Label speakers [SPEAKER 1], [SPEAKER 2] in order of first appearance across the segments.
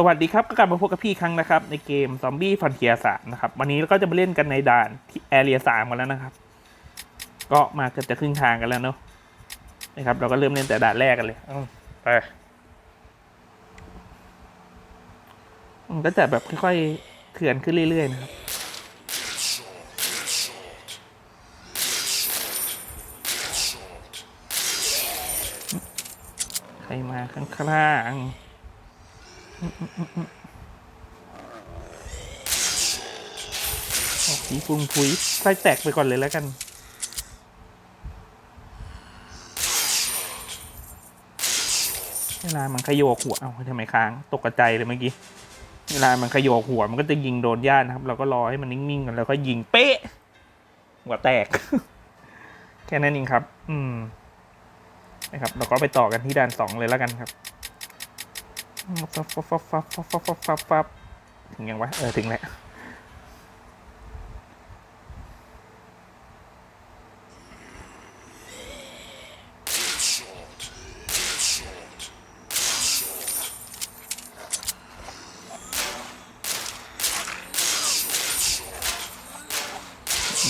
[SPEAKER 1] สวัสดีครับ ก็กลับมาพบกับพี่ครั้งนะครับ ในเกมซอมบี้ฟอนเทียสามนะครับ วันนี้เราก็จะมาเล่นกันในด่านที่แอเรียสามกันแล้วนะครับ ก็มาเกือบจะครึ่งทางกันแล้วเนาะนะครับ เราก็เริ่มเล่นแต่ด่านแรกกันเลยไปมันก็จะแบบค่อยๆเถื่อนขึ้นเรื่อยๆนะครับใครมาข้างๆ ออกสีฟุ้งพุยไส้แตกไปก่อนเลยแล้วกัน เวลามันขยโยกหัว เอาทำไมค้าง ตกกระใจเลยเมื่อกี้ เวลามันขยโยกหัวมันก็จะยิงโดนญาตินะครับ เราก็รอให้มันนิ่งๆกันแล้วก็ยิงเป๊ะ หัวแตก แค่นั้นเองครับ อืมนะครับเราก็ไปต่อกันที่ด่านสองเลยแล้วกันครับ ฟับฟับฟับฟับฟับฟับฟับฟับฟับถึงยังวะ เออ ถึงแล้ว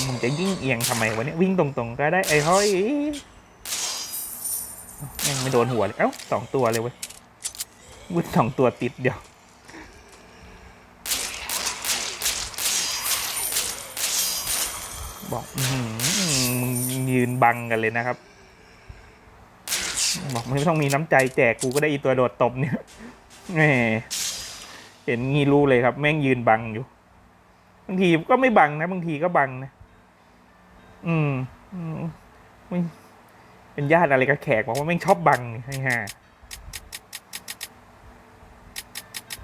[SPEAKER 1] มันจะยิ่งเอียงทำไมวะเนี่ยวิ่งตรงๆก็ได้ไอ้ห้อยยังไม่โดนหัวเลย เอ้าสองตัวเลยเว้ย วุ้นสองตัวติดเดียว บอกมึงยืนบังกันเลยนะครับ บอกไม่ต้องมีน้ำใจแจกกูก็ได้อีตัวโดดตบเนี่ยแหมเห็นงี้รู้เลยครับ แม่งยืนบังอยู่ บางทีก็ไม่บังนะ บางทีก็บังนะ อืม อืมเป็นญาติอะไรกับแขกบอกว่าแม่งชอบบังให้ฮะ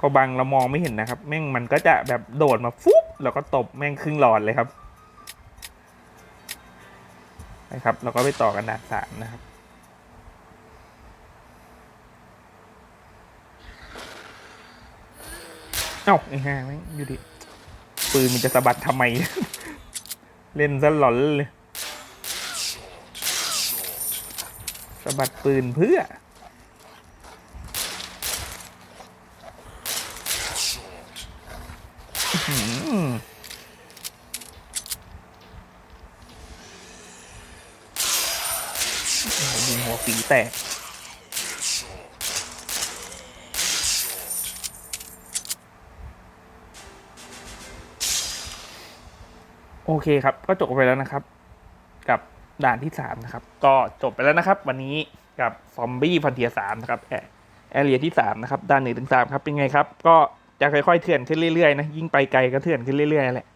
[SPEAKER 1] อบังเรามองไม่เห็นนะครับ แม่งมันก็จะแบบโดดมาฟุ๊บแล้วก็ตบแม่งครึ่งหลอดเลยครับนะครับเราก็ไปต่อกันดานสามนะครับเอ้าไอ้ห่าแม่งอยู่ดิปืนมันจะสะบัดทำไม เล่นซะหลอนเลยสะบัดปืนเพื่อ อื้อหือโอ้โห ยิงหัวฝีแตกโอเคครับ ก็จบไปแล้วนะครับ กับด่านที่สามนะครับ ก็จบไปแล้วนะครับ วันนี้กับซอมบี้ฟันเทียสามนะครับแอแอเรียที่สามนะครับด่านหนึ่งถึงสามครับเป็นไงครับ ก็ จะค่อยๆเถื่อนขึ้นเรื่อยๆนะยิ่งไปไกลก็เถื่อนขึ้นเรื่อยๆแหละ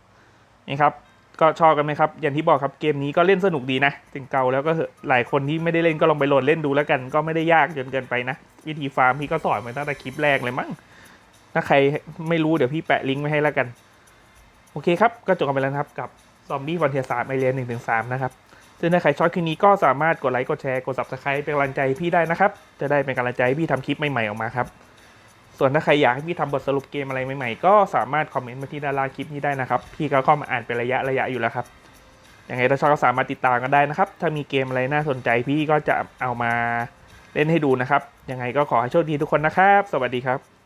[SPEAKER 1] นี่ครับก็ชอบกันไหมครับ อย่างที่บอกครับเกมนี้ก็เล่นสนุกดีนะถึงเก่าแล้วก็หลายคนที่ไม่ได้เล่นก็ลองไปโหลดเล่นดูแล้วกัน ก็ไม่ได้ยากจนเกินไปนะ วิธีฟาร์มพี่ก็สอนมาตั้งแต่คลิปแรกเลยมั้งถ้าใครไม่รู้เดี๋ยวพี่แปะลิงก์ไว้ให้แล้วกัน โอเคครับ ก็จบกันไปแล้วครับกับซอมบี้วันเทียสามไอเรียนหนึ่งถึงสามนะครับซึ่งถ้าใครชอบคลิปนี้ก็สามารถกดไลค์กดแชร์กด subscribe เป็นกำลังใจพี่ได้นะครับจะได้เป็นกำลังใจพี่ทำคลิปใหม่ๆออกมาครับ ส่วนถ้าใครอยากให้พี่ทำบทสรุปเกมอะไรใหม่ๆ ก็สามารถคอมเมนต์มาที่ด้านล่างคลิปนี้ได้นะครับ พี่ก็เข้ามาอ่านเป็นระยะระยะอยู่แล้วครับยังไงถ้าชอบก็สามารถติดตามกันได้นะครับ ถ้ามีเกมอะไรน่าสนใจพี่ก็จะเอามาเล่นให้ดูนะครับ ยังไงก็ขอให้โชคดีทุกคนนะครับ สวัสดีครับ